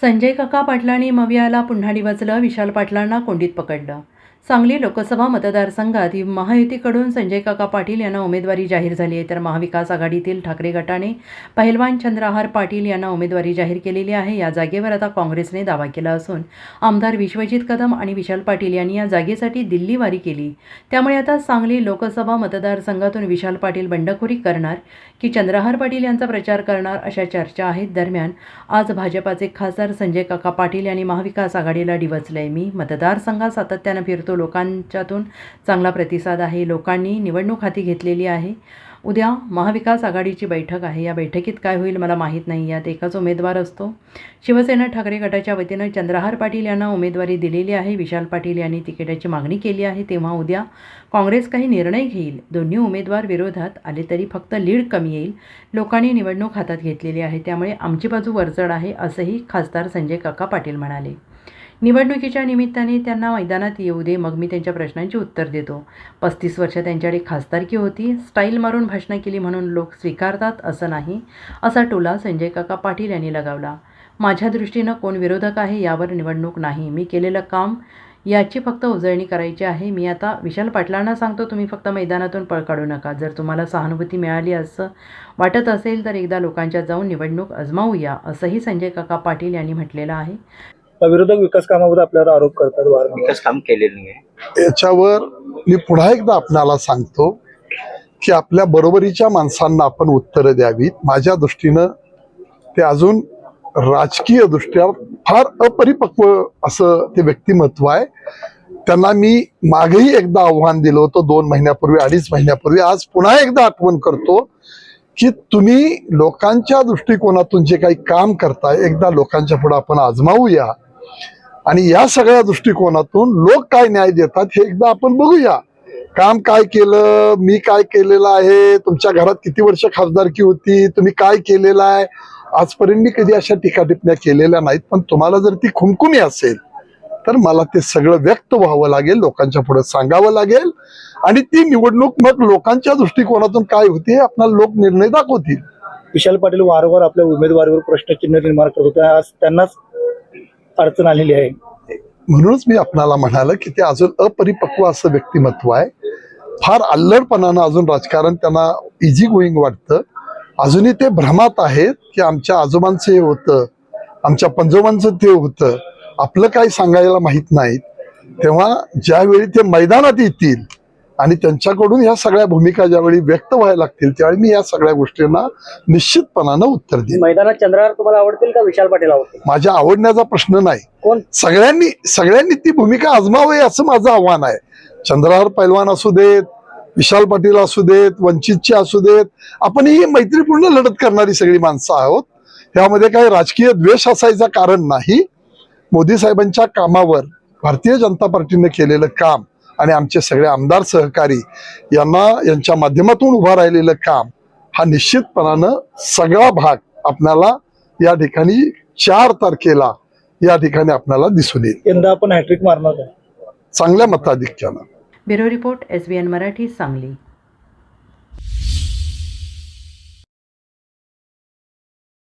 संजय काका पाटलांनी मवियाला पुन्हा डिवचलं विशाल पाटलांना कोंडीत पकडलं. सांगली लोकसभा मतदारसंघात महायुतीकडून संजय काका पाटील यांना उमेदवारी जाहीर झाली आहे. तर महाविकास आघाडीतील ठाकरे गटाने पहिलवान चंद्रहार पाटील यांना उमेदवारी जाहीर केलेली आहे. या जागेवर आता काँग्रेसने दावा केला असून आमदार विश्वजित कदम आणि विशाल पाटील यांनी या जागेसाठी दिल्लीवारी केली. त्यामुळे आता सांगली लोकसभा मतदारसंघातून विशाल पाटील बंडखोरी करणार की चंद्रहार पाटील यांचा प्रचार करणार अशा चर्चा आहेत. दरम्यान आज भाजपाचे खासदार संजय काका पाटील यांनी महाविकास आघाडीला डिवचलंय. मी मतदारसंघात सातत्यानं फिरतो. लोकांच्यातून चांगला प्रतिसाद आहे. लोकांनी निवडणूक हाती घेतलेली आहे. उद्या महाविकास आघाडीची बैठक आहे. या बैठकीत काय होईल मला माहीत नाही. यात एकच उमेदवार असतो. शिवसेना ठाकरे गटाच्या वतीनं चंद्रहार पाटील यांना उमेदवारी दिलेली आहे. विशाल पाटील यांनी तिकिटाची मागणी केली आहे. तेव्हा उद्या काँग्रेस काही निर्णय घेईल. दोन्ही उमेदवार विरोधात आले तरी फक्त लीड कमी येईल. लोकांनी निवडणूक हातात घेतलेली आहे. त्यामुळे आमची बाजू वरचढ आहे असंही खासदार संजय काका पाटील म्हणाले. निवडणुकीच्या निमित्ताने त्यांना मैदानात येऊ दे मग मी त्यांच्या प्रश्नांची उत्तर देतो. पस्तीस वर्ष त्यांच्याकडे खासदारकी होती. स्टाईल मारून भाषणं केली म्हणून लोक स्वीकारतात असं नाही असा टोला संजय काका पाटील यांनी लगावला. माझ्या दृष्टीनं कोण विरोधक आहे यावर निवडणूक नाही. मी केलेलं काम याची फक्त उजळणी करायची आहे. मी आता विशाल पाटलांना सांगतो तुम्ही फक्त मैदानातून पळ काढू नका. जर तुम्हाला सहानुभूती मिळाली असं वाटत असेल तर एकदा लोकांच्या जाऊन निवडणूक अजमावूया असंही संजय काका पाटील यांनी म्हटलेलं आहे. विरोधक विकास कामाबद्दल आपल्यावर आरोप करतात वारंवार विकास काम केलेलं नाही. याच्यावर मी पुन्हा एकदा आपणाला सांगतो की आपल्या बरोबरीच्या माणसांना आपण उत्तरं द्यावीत. माझ्या दृष्टीनं ते अजून राजकीय दृष्ट्या फार अपरिपक्व असं ते व्यक्तिमत्व आहे. त्यांना मी मागेही एकदा आव्हान दिलं होतं दोन महिन्यापूर्वी अडीच महिन्यापूर्वी. आज पुन्हा एकदा आठवण करतो की तुम्ही लोकांच्या दृष्टिकोनातून जे काही काम करताय एकदा लोकांच्या पुढे आपण आजमावूया. आणि या सगळ्या दृष्टिकोनातून लोक काय न्याय देतात हे एकदा आपण बघूया. काम काय केलं मी काय केलेलं आहे तुमच्या घरात किती वर्ष खासदारकी होती तुम्ही काय केलेलं आहे? आजपर्यंत मी कधी अशा टीका केलेल्या नाहीत पण तुम्हाला जर ती खुमखुमी असेल तर मला ते सगळं व्यक्त व्हावं लागेल लोकांच्या पुढे सांगावं लागेल. आणि ती निवडणूक मग लोकांच्या दृष्टिकोनातून काय होती हे आपल्याला लोक निर्णय दाखवतील. विशाल पाटील वारंवार आपल्या उमेदवारीवर प्रश्नचिन्ह निर्माण करत होते. आज त्यांनाच अडचण आलेली आहे. म्हणूनच मी आपणाला म्हणाल की ते अजून अपरिपक्व असं व्यक्तिमत्व आहे. फार अल्लडपणानं अजून राजकारण त्यांना इझी गोईंग वाटतं. अजूनही ते भ्रमात आहेत की आमच्या आजोबांचं हे होतं आमच्या पंजोबांचं ते होतं. आपलं काय सांगायला माहीत नाहीत. तेव्हा ज्यावेळी ते मैदानात येतील आणि त्यांच्याकडून ह्या सगळ्या भूमिका ज्यावेळी व्यक्त व्हायला लागतील त्यावेळी मी या सगळ्या गोष्टींना निश्चितपणानं उत्तर देईन. मैदानात चंद्रहार तुम्हाला आवडतील का विशाल पाटील आवडतील? माझ्या आवडण्याचा प्रश्न नाही. कोण? सगळ्यांनी सगळ्यांनी ती भूमिका आजमावी असं माझं आव्हान आहे. चंद्रहार पैलवान असू देत विशाल पाटील असू देत वंचितचे असू देत आपण ही मैत्रीपूर्ण लढत करणारी सगळी माणसं आहोत. त्यामध्ये काही राजकीय द्वेष असायचं कारण नाही. मोदी साहेबांच्या कामावर भारतीय जनता पार्टीने केलेलं काम आणि आमचे सगळे आमदार सहकारी यांना यांच्या माध्यमातून उभं राहिलेलं काम हा निश्चितपणानं सगळा भाग आपल्याला या ठिकाणी चार तारखेला या ठिकाणी आपल्याला दिसून येईल. यंदा आपण हॅट्रिक मारणार चांगल्या मताधिक्यानं. Bureau report S B N Marathi Sangli.